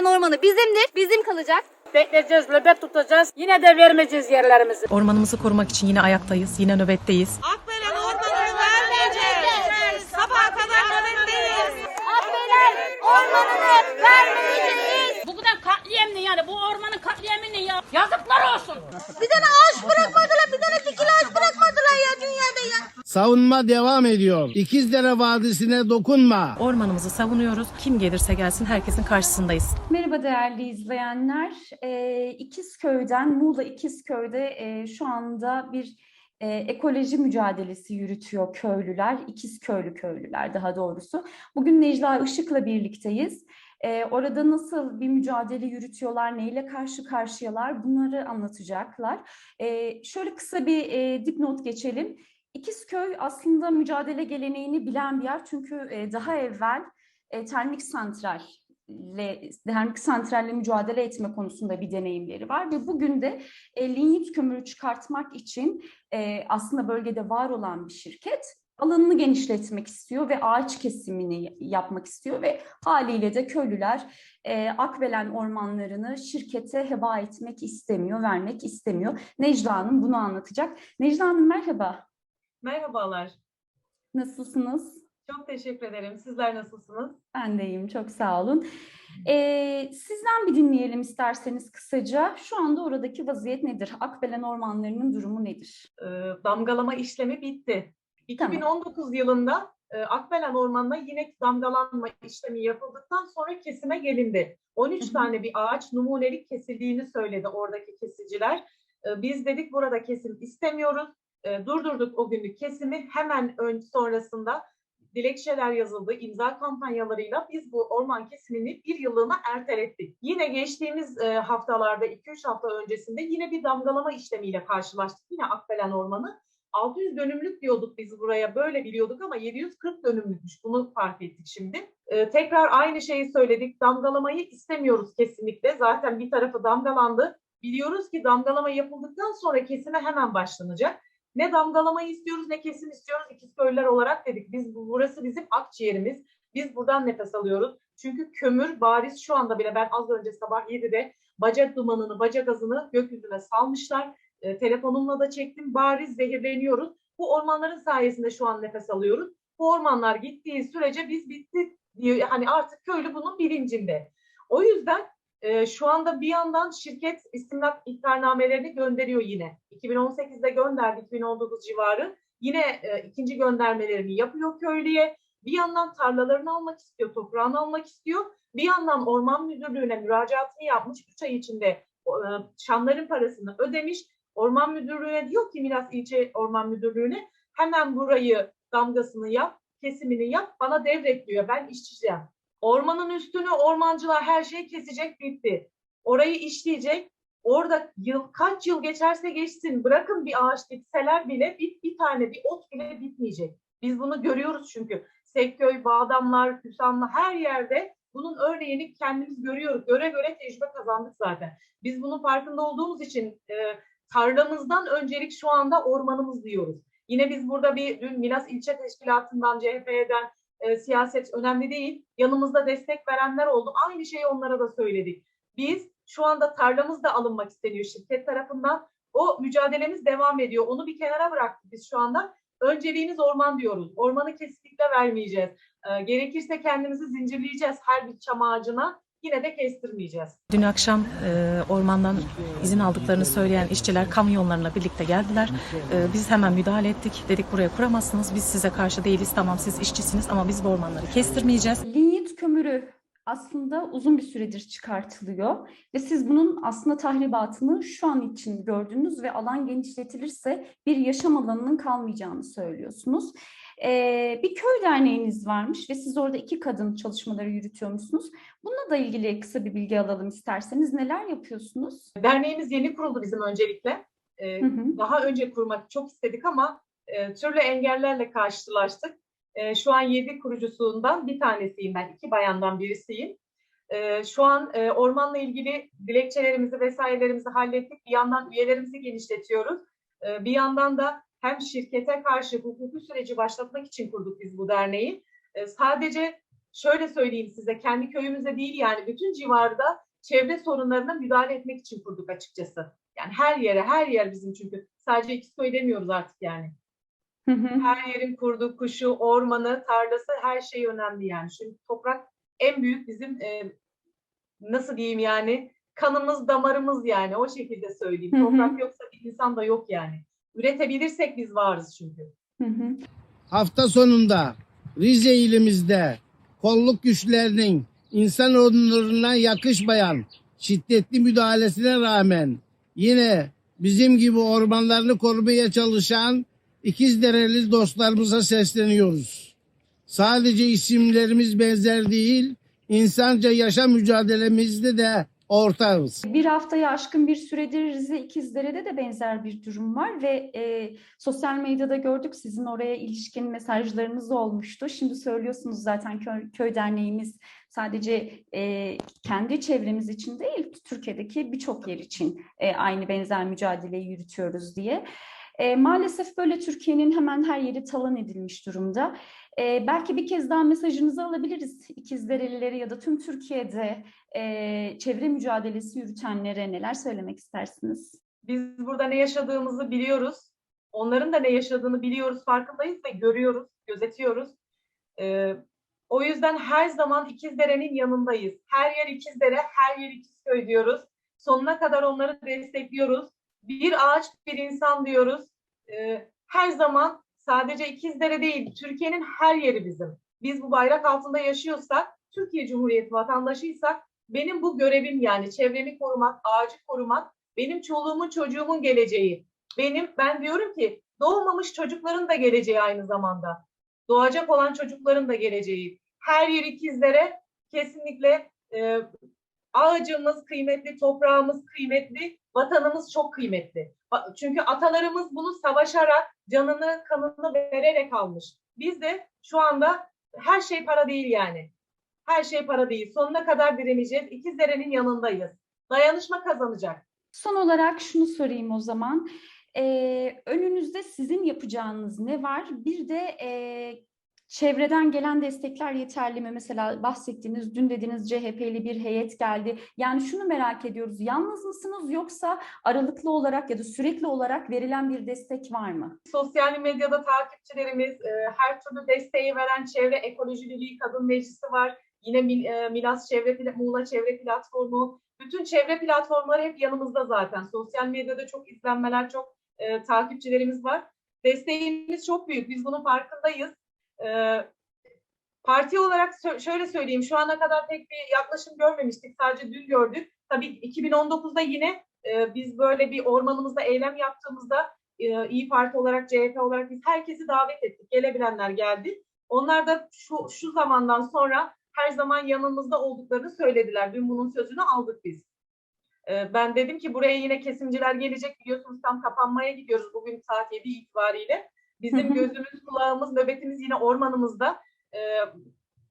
Akbelen Ormanı bizimdir, bizim kalacak. Bekleyeceğiz, nöbet tutacağız. Yine de vermeyeceğiz yerlerimizi. Ormanımızı korumak için yine ayaktayız, yine nöbetteyiz. Akbelen ormanını vermeyeceğiz. Sabaha kadar nöbetteyiz. Akbelen Ormanı'nı vermeyeceğiz. Bu kadar katliam ne yani? Bu ormanın katliamı ne ya? Yazıklar olsun. Bir tane ağaç bırakmadılar, bir tane dikili ağaç bırakmadılar ya dünyada ya. Savunma devam ediyor. İkizdere Vadisi'ne dokunma. Ormanımızı savunuyoruz. Kim gelirse gelsin herkesin karşısındayız. Merhaba değerli izleyenler. Ee, İkizköy'den, Muğla İkizköy'de e, şu anda bir e, ekoloji mücadelesi yürütüyor köylüler, İkizköylü köylüler daha doğrusu. Bugün Necla Işık'la birlikteyiz. Ee, orada nasıl bir mücadele yürütüyorlar, neyle karşı karşıyalar bunları anlatacaklar. Ee, şöyle kısa bir e, dipnot geçelim. İkizköy aslında mücadele geleneğini bilen bir yer çünkü e, daha evvel e, termik santral ile termik santralle mücadele etme konusunda bir deneyimleri var ve bugün de e, linyit kömürü çıkartmak için e, aslında bölgede var olan bir şirket alanını genişletmek istiyor ve ağaç kesimini yapmak istiyor ve haliyle de köylüler e, Akbelen ormanlarını şirkete heba etmek istemiyor, vermek istemiyor. Necla Hanım bunu anlatacak. Necla Hanım merhaba, Merhabalar. nasılsınız? Çok teşekkür ederim. Sizler nasılsınız? Ben de iyiyim, çok sağ olun. Ee, sizden bir dinleyelim isterseniz kısaca. Şu anda oradaki vaziyet nedir? Akbelen ormanlarının durumu nedir? Ee, damgalama işlemi bitti. 2019 yılında e, Akbelen Ormanı'na yine damgalanma işlemi yapıldıktan sonra kesime gelindi. 13 Hı hı. tane bir ağaç numunelik kesildiğini söyledi oradaki kesiciler. Ee, biz dedik burada kesim istemiyoruz. Ee, durdurduk o günlük kesimi. Hemen ön sonrasında dilekçeler yazıldı, imza kampanyalarıyla biz bu orman kesimini bir yıllığına ertelettik. Yine geçtiğimiz e, haftalarda, 2-3 hafta öncesinde yine bir damgalama işlemiyle karşılaştık. Yine Akbelen Ormanı. 600 dönümlük diyorduk biz buraya, böyle biliyorduk ama 740 dönümlükmüş. Bunu fark ettik şimdi. E, tekrar aynı şeyi söyledik, damgalamayı istemiyoruz kesinlikle. Zaten bir tarafı damgalandı. Biliyoruz ki damgalama yapıldıktan sonra kesime hemen başlanacak. Ne damgalamayı istiyoruz ne kesim istiyoruz İkizköylüler olarak dedik. Biz burası bizim akciğerimiz. Biz buradan nefes alıyoruz. Çünkü kömür bariz şu anda bile ben az önce sabah 7'de baca dumanını, baca gazını gökyüzüne salmışlar. E, telefonumla da çektim. Bariz zehirleniyoruz. Bu ormanların sayesinde şu an nefes alıyoruz. Bu ormanlar gittiği sürece biz bittik diyor. Hani artık köylü bunun bilincinde. O yüzden e, şu anda bir yandan şirket istimlak ihtarnamelerini gönderiyor yine. 2018'de gönderdi 2019 civarı. Yine e, ikinci göndermelerini yapıyor köylüye. Bir yandan tarlalarını almak istiyor, toprağını almak istiyor. Bir yandan orman müdürlüğüne müracaatını yapmış. 3 ay içinde e, çamların parasını ödemiş. Orman müdürlüğüne diyor ki Milas İlçe Orman Müdürlüğü'ne hemen burayı damgasını yap, kesimini yap, bana devret diyor. Ben işçiyeceğim. Ormanın üstünü ormancılar her şeyi kesecek bitti. Orayı işleyecek. Orada yıl kaç yıl geçerse geçsin bırakın bir ağaç dikseler bile bir, bir tane bir ot bile bitmeyecek. Biz bunu görüyoruz çünkü. Sekköy, Bağdamlar, Hüsamlı her yerde bunun örneğini kendimiz görüyoruz. Göre göre tecrübe kazandık zaten. Biz bunun farkında olduğumuz için e, tarlamızdan öncelik şu anda ormanımız diyoruz. Yine biz burada bir dün Milas İlçe Teşkilatı'ndan, CHP'den e, siyaset önemli değil. Yanımızda destek verenler oldu. Aynı şeyi onlara da söyledik. Biz şu anda tarlamız da alınmak isteniyor şirket tarafından. O mücadelemiz devam ediyor. Onu bir kenara bıraktık biz şu anda. Önceliğimiz orman diyoruz. Ormanı kesinlikle vermeyeceğiz. E, gerekirse kendimizi zincirleyeceğiz her bir çam ağacına. Yine de kestirmeyeceğiz. Dün akşam e, ormandan izin aldıklarını söyleyen işçiler kamyonlarla birlikte geldiler. E, biz hemen müdahale ettik. Dedik buraya kuramazsınız. Biz size karşı değiliz. Tamam siz işçisiniz ama biz bu ormanları kestirmeyeceğiz. Linyit kömürü aslında uzun bir süredir çıkartılıyor ve siz bunun aslında tahribatını şu an için gördünüz ve alan genişletilirse bir yaşam alanının kalmayacağını söylüyorsunuz. Ee, bir köy derneğiniz varmış ve siz orada iki kadın çalışmaları yürütüyormuşsunuz. Bununla da ilgili kısa bir bilgi alalım isterseniz. Neler yapıyorsunuz? Derneğimiz yeni kuruldu bizim öncelikle. E, Hı hı. daha önce kurmak çok istedik ama e, türlü engellerle karşılaştık. E, şu an yedi kurucusundan bir tanesiyim ben, iki bayandan birisiyim. E, şu an e, ormanla ilgili dilekçelerimizi vesairelerimizi hallettik. Bir yandan üyelerimizi genişletiyoruz. E, bir yandan da hem şirkete karşı hukuki süreci başlatmak için kurduk biz bu derneği. E, sadece şöyle söyleyeyim size kendi köyümüzde değil yani bütün civarda çevre sorunlarına müdahale etmek için kurduk açıkçası. Yani her yere, her yer bizim çünkü. Sadece İkizköy demiyoruz artık yani. Hı hı. Her yerin kurduğu kuşu, ormanı, tarlası her şey önemli yani. Çünkü toprak en büyük bizim e, nasıl diyeyim yani kanımız, damarımız yani o şekilde söyleyeyim. Hı hı. Toprak yoksa bir insan da yok yani. Üretebilirsek biz varız çünkü. Hı hı. Hafta sonunda Rize ilimizde kolluk güçlerinin insan onuruna yakışmayan şiddetli müdahalesine rağmen yine bizim gibi ormanlarını korumaya çalışan İkizdereli dostlarımıza sesleniyoruz. Sadece isimlerimiz benzer değil, insanca yaşam mücadelemizde de ortağız. Bir haftayı aşkın bir süredir Rize İkizdere'de de benzer bir durum var ve e, sosyal medyada gördük sizin oraya ilişkin mesajlarınız olmuştu. Şimdi söylüyorsunuz zaten köy, köy derneğimiz sadece e, kendi çevremiz için değil, Türkiye'deki birçok yer için e, aynı benzer mücadeleyi yürütüyoruz diye. E, maalesef böyle Türkiye'nin hemen her yeri talan edilmiş durumda. E, belki bir kez daha mesajınızı alabiliriz İkizderelileri ya da tüm Türkiye'de e, çevre mücadelesi yürütenlere neler söylemek istersiniz? Biz burada ne yaşadığımızı biliyoruz. Onların da ne yaşadığını biliyoruz, farkındayız ve görüyoruz, gözetiyoruz. Ee, o yüzden her zaman İkizdere'nin yanındayız. Her yer İkizdere, her yer İkizköy diyoruz. Sonuna kadar onları destekliyoruz. Bir ağaç, bir insan diyoruz. Ee, her zaman sadece İkizdere değil, Türkiye'nin her yeri bizim. Biz bu bayrak altında yaşıyorsak, Türkiye Cumhuriyeti vatandaşıysak, benim bu görevim yani çevremi korumak, ağacı korumak, benim çoluğumun çocuğumun geleceği. Benim ben diyorum ki doğmamış çocukların da geleceği aynı zamanda. Doğacak olan çocukların da geleceği. Her yer ikizlere kesinlikle e, ağacımız kıymetli, toprağımız kıymetli, vatanımız çok kıymetli. Çünkü atalarımız bunu savaşarak, canını, kanını vererek almış. Biz de şu anda her şey para değil yani. Her şey para değil. Sonuna kadar direneceğiz. İkizdere'nin yanındayız. Dayanışma kazanacak. Son olarak şunu sorayım o zaman. Ee, önünüzde sizin yapacağınız ne var? Bir de e, çevreden gelen destekler yeterli mi? Mesela bahsettiğiniz, dün dediğiniz CHP'li bir heyet geldi. Yani şunu merak ediyoruz. Yalnız mısınız yoksa aralıklı olarak ya da sürekli olarak verilen bir destek var mı? Sosyal medyada takipçilerimiz, e, her türlü desteği veren Çevre Ekoloji Birliği Kadın Meclisi var. Yine Mil- e, Milas Çevre, Muğla Çevre Platformu. Bütün çevre platformları hep yanımızda zaten. Sosyal medyada çok izlenmeler, çok e, takipçilerimiz var. Desteğimiz çok büyük. Biz bunun farkındayız. Parti olarak şöyle söyleyeyim. Şu ana kadar pek bir yaklaşım görmemiştik. Sadece dün gördük. Tabii 2019'da yine biz böyle bir ormanımızda eylem yaptığımızda e, İyi Parti olarak, CHP olarak biz herkesi davet ettik. Gelebilenler geldi. Onlar da şu, şu zamandan sonra her zaman yanımızda olduklarını söylediler. Dün bunun sözünü aldık biz. Ben dedim ki buraya yine kesimciler gelecek. Biliyorsunuz tam kapanmaya gidiyoruz bugün saat 7 itibariyle. Bizim gözümüz, kulağımız, nöbetimiz yine ormanımızda. Ee,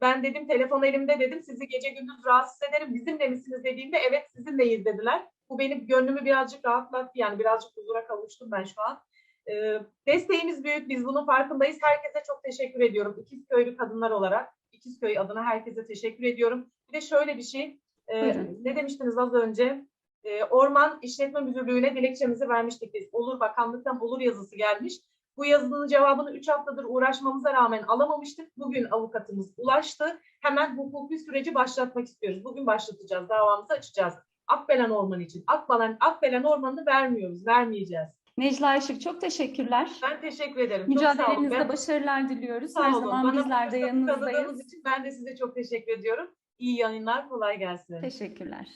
ben dedim telefon elimde dedim sizi gece gündüz rahatsız ederim. Bizimle misiniz dediğimde evet sizinleyiz dediler. Bu benim gönlümü birazcık rahatlattı. Yani birazcık huzura kavuştum ben şu an. Ee, desteğimiz büyük. Biz bunun farkındayız. Herkese çok teşekkür ediyorum. İkizköylü kadınlar olarak. İkizköy adına herkese teşekkür ediyorum. Bir de şöyle bir şey. e, Buyurun. ne demiştiniz az önce? E, Orman İşletme Müdürlüğü'ne dilekçemizi vermiştik biz. Olur bakanlıktan olur yazısı gelmiş. Bu yazının cevabını 3 haftadır uğraşmamıza rağmen alamamıştık. Bugün avukatımız ulaştı. Hemen hukuki süreci başlatmak istiyoruz. Bugün başlatacağız. Davamızı açacağız. Akbelen Ormanı için. Akbelen, Akbelen Ormanı'nı vermiyoruz. Vermeyeceğiz. Necla Aşık çok teşekkürler. Ben teşekkür ederim. Mücadelenizde Ben- başarılar diliyoruz. Sağ Her olun. zaman Bana bizler de yanınızdayız. için ben de size çok teşekkür ediyorum. İyi yayınlar, kolay gelsin. Teşekkürler.